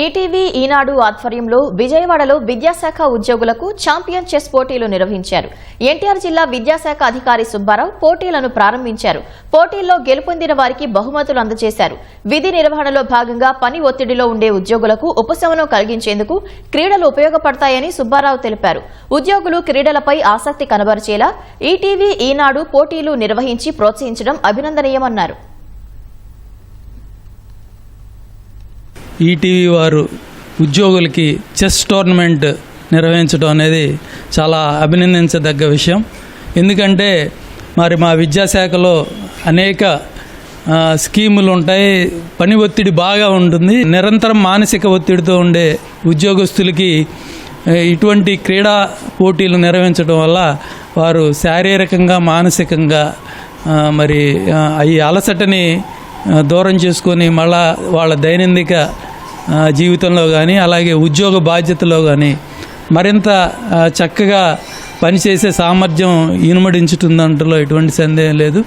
ETV ఈనాడు ఆధ్వర్యంలో విజయవాడలో విద్యాశాఖ ఉద్యోగులకు ఛాంపియన్ చెస్ పోటీలు నిర్వహించారు. ఎన్టీఆర్ జిల్లా విద్యాశాఖ అధికారి సుబ్బారావు పోటీలను ప్రారంభించారు. పోటీల్లో గెలుపొందిన వారికి బహుమతులు అందజేశారు. విధి నిర్వహణలో భాగంగా పని ఒత్తిడిలో ఉండే ఉద్యోగులకు ఉపశమనం కలిగించేందుకు క్రీడలు ఉపయోగపడతాయని సుబ్బారావు తెలిపారు. ఉద్యోగులు క్రీడలపై ఆసక్తి కనబరిచేలా ఈటీవీ ఈనాడు పోటీలు నిర్వహించి ప్రోత్సహించడం అభినందనీయమన్నారు. ఈటీవీ వారు ఉద్యోగులకి చెస్ టోర్నమెంట్ నిర్వహించడం అనేది చాలా అభినందించదగ్గ విషయం. ఎందుకంటే మరి మా విద్యాశాఖలో అనేక స్కీములు ఉంటాయి. పని ఒత్తిడి బాగా ఉంటుంది. నిరంతరం మానసిక ఒత్తిడితో ఉండే ఉద్యోగస్తులకి ఇటువంటి క్రీడా పోటీలు నిర్వహించడం వల్ల వారు శారీరకంగా మానసికంగా మరి ఈ అలసటని దూరం చేసుకొని మళ్ళా వాళ్ళ దైనందిక జీవితంలో కానీ అలాగే ఉద్యోగ బాధ్యతలో కానీ మరింత చక్కగా పనిచేసే సామర్థ్యం ఇనుమడించుతుందంటలో ఎటువంటి సందేహం లేదు.